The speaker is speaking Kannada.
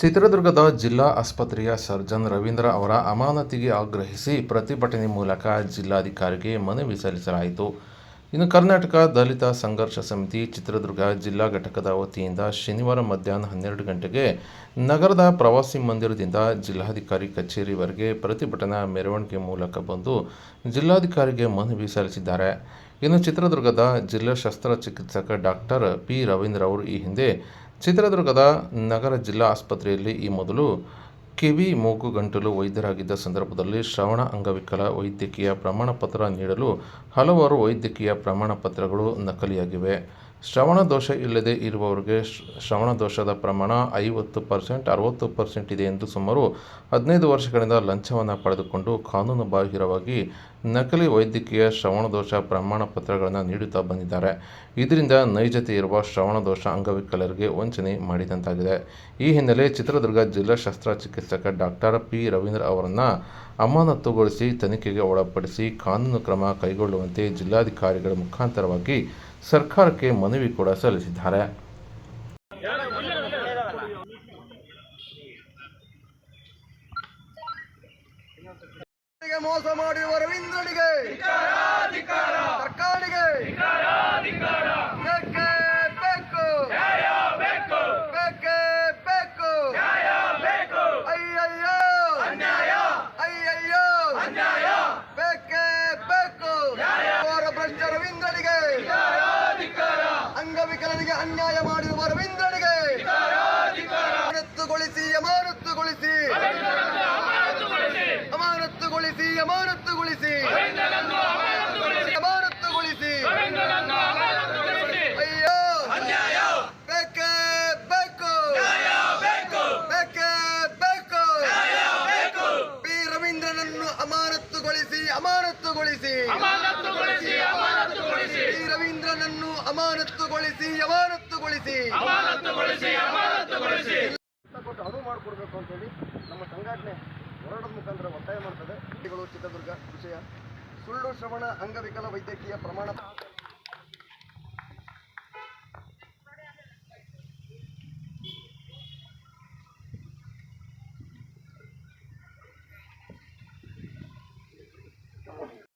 ಚಿತ್ರದುರ್ಗದ ಜಿಲ್ಲಾ ಆಸ್ಪತ್ರೆಯ ಸರ್ಜನ್ ರವೀಂದ್ರ ಅವರ ಅಮಾನತಿಗೆ ಆಗ್ರಹಿಸಿ ಪ್ರತಿಭಟನೆ ಮೂಲಕ ಜಿಲ್ಲಾಧಿಕಾರಿಗೆ ಮನವಿ ಸಲ್ಲಿಸಲಾಯಿತು. ಇನ್ನು ಕರ್ನಾಟಕ ದಲಿತ ಸಂಘರ್ಷ ಸಮಿತಿ ಚಿತ್ರದುರ್ಗ ಜಿಲ್ಲಾ ಘಟಕದ ವತಿಯಿಂದ ಶನಿವಾರ ಮಧ್ಯಾಹ್ನ ಹನ್ನೆರಡು ಗಂಟೆಗೆ ನಗರದ ಪ್ರವಾಸಿ ಮಂದಿರದಿಂದ ಜಿಲ್ಲಾಧಿಕಾರಿ ಕಚೇರಿವರೆಗೆ ಪ್ರತಿಭಟನಾ ಮೆರವಣಿಗೆ ಮೂಲಕ ಬಂದು ಜಿಲ್ಲಾಧಿಕಾರಿಗೆ ಮನವಿ ಸಲ್ಲಿಸಿದ್ದಾರೆ. ಇನ್ನು ಚಿತ್ರದುರ್ಗದ ಜಿಲ್ಲಾ ಶಸ್ತ್ರಚಿಕಿತ್ಸಕ ಡಾಕ್ಟರ್ ಪಿ ರವೀಂದ್ರ ಅವರು ಈ ಹಿಂದೆ ಚಿತ್ರದುರ್ಗದ ನಗರ ಜಿಲ್ಲಾ ಆಸ್ಪತ್ರೆಯಲ್ಲಿ ಈ ಮೊದಲು ಕಿವಿ, ಮೂಗು, ಗಂಟಲು ವೈದ್ಯರಾಗಿದ್ದ ಸಂದರ್ಭದಲ್ಲಿ ಶ್ರವಣ ಅಂಗವಿಕಲ ವೈದ್ಯಕೀಯ ಪ್ರಮಾಣಪತ್ರ ನೀಡಲು ಹಲವಾರು ವೈದ್ಯಕೀಯ ಪ್ರಮಾಣಪತ್ರಗಳು ನಕಲಿಯಾಗಿವೆ. ಶ್ರವಣ ದೋಷ ಇಲ್ಲದೆ ಇರುವವರಿಗೆ ಶ್ರ- ಶ್ರವಣ ದೋಷದ ಪ್ರಮಾಣ ಐವತ್ತು ಪರ್ಸೆಂಟ್, ಅರವತ್ತು ಪರ್ಸೆಂಟ್ ಇದೆ ಎಂದು ಸುಮಾರು ಹದಿನೈದು ವರ್ಷಗಳಿಂದ ಲಂಚವನ್ನು ಪಡೆದುಕೊಂಡು ಕಾನೂನು ಬಾಹಿರವಾಗಿ ನಕಲಿ ವೈದ್ಯಕೀಯ ಶ್ರವಣ ದೋಷ ಪ್ರಮಾಣ ಪತ್ರಗಳನ್ನು ನೀಡುತ್ತಾ ಬಂದಿದ್ದಾರೆ. ಇದರಿಂದ ನೈಜತೆ ಇರುವ ಶ್ರವಣ ದೋಷ ಅಂಗವಿಕಲರಿಗೆ ವಂಚನೆ ಮಾಡಿದಂತಾಗಿದೆ. ಈ ಹಿನ್ನೆಲೆ ಚಿತ್ರದುರ್ಗ ಜಿಲ್ಲಾ ಶಸ್ತ್ರಚಿಕಿತ್ಸಕ ಡಾಕ್ಟರ್ ಪಿ. ರವೀಂದ್ರ ಅವರನ್ನು ಅಮಾನತುಗೊಳಿಸಿ ತನಿಖೆಗೆ ಒಳಪಡಿಸಿ ಕಾನೂನು ಕ್ರಮ ಕೈಗೊಳ್ಳುವಂತೆ ಜಿಲ್ಲಾಧಿಕಾರಿಗಳ ಮುಖಾಂತರವಾಗಿ ಸರ್ಕಾರಕ್ಕೆ ಮನವಿ ಕೂಡ ಸಲ್ಲಿಸಿದ್ದಾರೆ. ಮೋಸ ಮಾಡಿರುವ ರವೀಂದ್ರನಿಗೆ ಸರ್ಕಾರಿಗೆ ಬೇಕೇ ಬೇಕು ಬೇಕೇ ಬೇಕು ಅಯ್ಯಯ್ಯೋ ಅಯ್ಯಯ್ಯೋ ಬೇಕೇ ಬೇಕು ಅವರ ಭ್ರಷ್ಟ ರವೀಂದ್ರನಿಗೆ ಅಂಗವಿಕಲನಿಗೆ ಅನ್ಯಾಯ ಮಾಡಿರುವ ರವೀಂದ್ರನಿಗೆ ಅಮಾನತ್ತುಗೊಳಿಸಿ ಅಮಾನತ್ತುಗೊಳಿಸಿ. ಅಮಾನತ್ತುಗೊಳಿಸಿ ಅಮಾನತ್ತುಗೊಳಿಸಿ. ಅಮಾನತ್ತುಗೊಳಿಸಿ. ಅಯ್ಯೋ. ಬೇಕೇ ಬೇಕು. ಬೇಕೇ ಬೇಕು. ಪಿ ರವೀಂದ್ರನನ್ನು ಅಮಾನತ್ತುಗೊಳಿಸಿ ಅಮಾನತ್ತುಗೊಳಿಸಿ. ಅಮಾನತ್ತುಗೊಳಿಸಿ ಅಮಾನತ್ತುಗೊಳಿಸಿ. ಕೊಟ್ಟು ಅನುವು ಮಾಡಿಕೊಡ್ಬೇಕು ಅಂತೇಳಿ ನಮ್ಮ ಸಂಘಟನೆ ಹೋರಾಟದ ಮುಖಾಂತರ ಒತ್ತಾಯ ಮಾಡ್ತದೆ. ಚಿತ್ರದುರ್ಗ ವಿಷಯ ಸುಳ್ಳು ಶ್ರವಣ ಅಂಗವಿಕಲ ವೈದ್ಯಕೀಯ ಪ್ರಮಾಣ